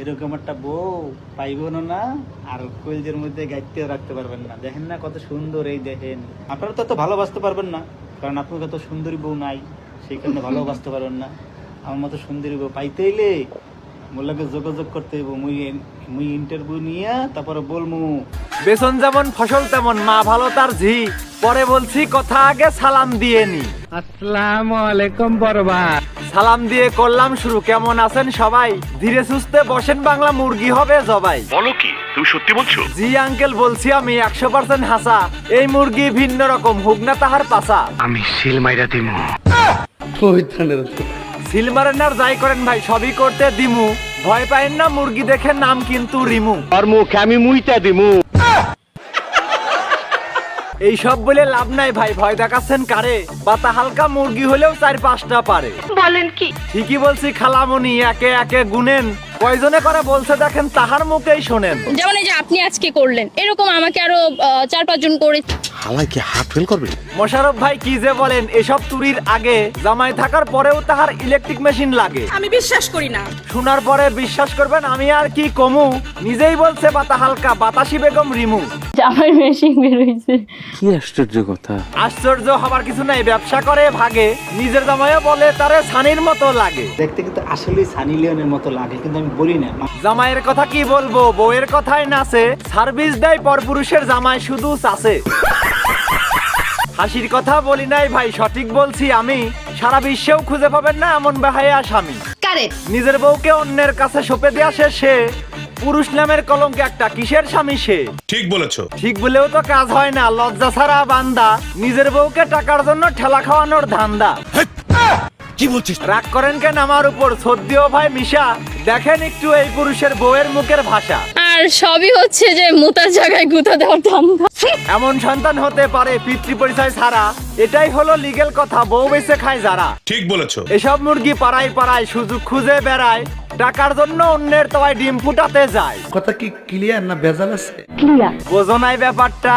এরকম একটা বউ পাইবেন না আর কলজের মধ্যে গাইতেও রাখতে পারবেন না। দেখেন না কত সুন্দর এই দেখেন। আপনারা তো এত ভালোবাসতে পারবেন না কারণ আপনার কত সুন্দরী বউ নাই সেই কারণে ভালোবাসতে পারবেন না। আমার মতো সুন্দরী বউ পাইতে হইলে মোল্লাকে যোগাযোগ করতে হইব মুই মুই ইন্টারভিউ নিয়ে তারপরে বলমু বেসন যেমন ফসল তেমন মা ভালো তার ঝি। পরে বলছি কথা আগে সালাম দিয়ে নি। আসসালামু আলাইকুম বরবাদ। সালাম দিয়ে করলাম শুরু। কেমন আছেন সবাই? ধীরে সুস্থে বসেন বাংলা মুরগি হবে জবাই। বলো কি তুমি সত্যি বলছো? জি আঙ্কেল বলছি আমি একশো পার্সেন্ট হাসা। এই মুরগি ভিন্ন রকম হুক না তাহার পাশা আমি সিল মাইরা দিমু। সিলমারেন আর যাই করেন ভাই সবই করতে দিমু। ভয় পাইন না মুরগি দেখে নাম কিন্তু রিমু। আর মুখে আমি মুইটা দিমু। এই সব বলে লাভ নাই ভাই ভয় দেখাচ্ছেন কারে? বাতা হালকা মুরগি হলেও চার পাঁচটা পারে। বলেন কি? ঠিকই বলছি খালামনি একে একে গুনেন। কয়জনে করে বলছে দেখেন তাহার মুখেই শোনেন। যেমন এই যে আপনি আজকে করলেন এরকম আমাকে আরও আহ, চার পাঁচজন করে হালাই কি হার্ট ফেল করবে? মোশারফ ভাই কি যে বলেন এসব চুরির আগে জামাই থাকার পরেও তাহার ইলেকট্রিক মেশিন লাগে। আমি বিশ্বাস করি না। শোনার পরে বিশ্বাস করবেন আমি আর কি কমু? নিজেই বলছে বাতা হালকা বাতাসি বেগম রিমু। জামাই মেশিন কি আশ্চর্য কথা। আশ্চর্য হবার কিছু নাই ব্যবসা করে ভাগে। নিজের জামাইও বলে তারে ছানির মতো লাগে। দেখতে কিন্তু আসলেই সানি লিওনের মতো লাগে কিন্তু আমি বলি না। জামাইয়ের কথা কি বলব? বউয়ের কথাই নাচে সার্ভিস দেয় পরপুরুষের জামাই শুধু চাষে। হাসির কথা বলি নাই ভাই সঠিক বলছি আমি। সারা বিশ্বেও খুঁজে পাবেন না এমন বেহায়া স্বামী। নিজের বউকে অন্যের কাছে সঁপে দেওয়া সে সে। পুরুষ নামের কলঙ্ক একটা কিসের স্বামী সে? ঠিক বলেছ। ঠিক বলেও তো কাজ হয় না লজ্জা ছাড়া বান্দা। নিজের বউকে টাকার জন্য ঠেলা খাওয়ানোর ধান্দা। কি বলছিস? রাগ করেন কেন আমার উপর? সদ্যও ভাই মিশা। দেখেন একটু এই পুরুষের বউয়ের মুখের ভাষা। আর সবই হচ্ছে যে মোতার জায়গায় গুঁতা দেওয়ার ধান্দা। এমন সন্তান হতে পারে পিতৃ পরিচয় ছাড়া। এটাই হলো লিগেল কথা বউ বেঁচে খায় যারা। ঠিক বলেছ। এসব মুরগি পাড়ায় পাড়ায় সুযোগ খুঁজে বেড়ায়। টাকার জন্য অন্যের তোমায় ডিম ফুটাতে যায়। কথা কি ক্লিয়ার না ভেজাল আছে? বোঝো নাই ব্যাপারটা।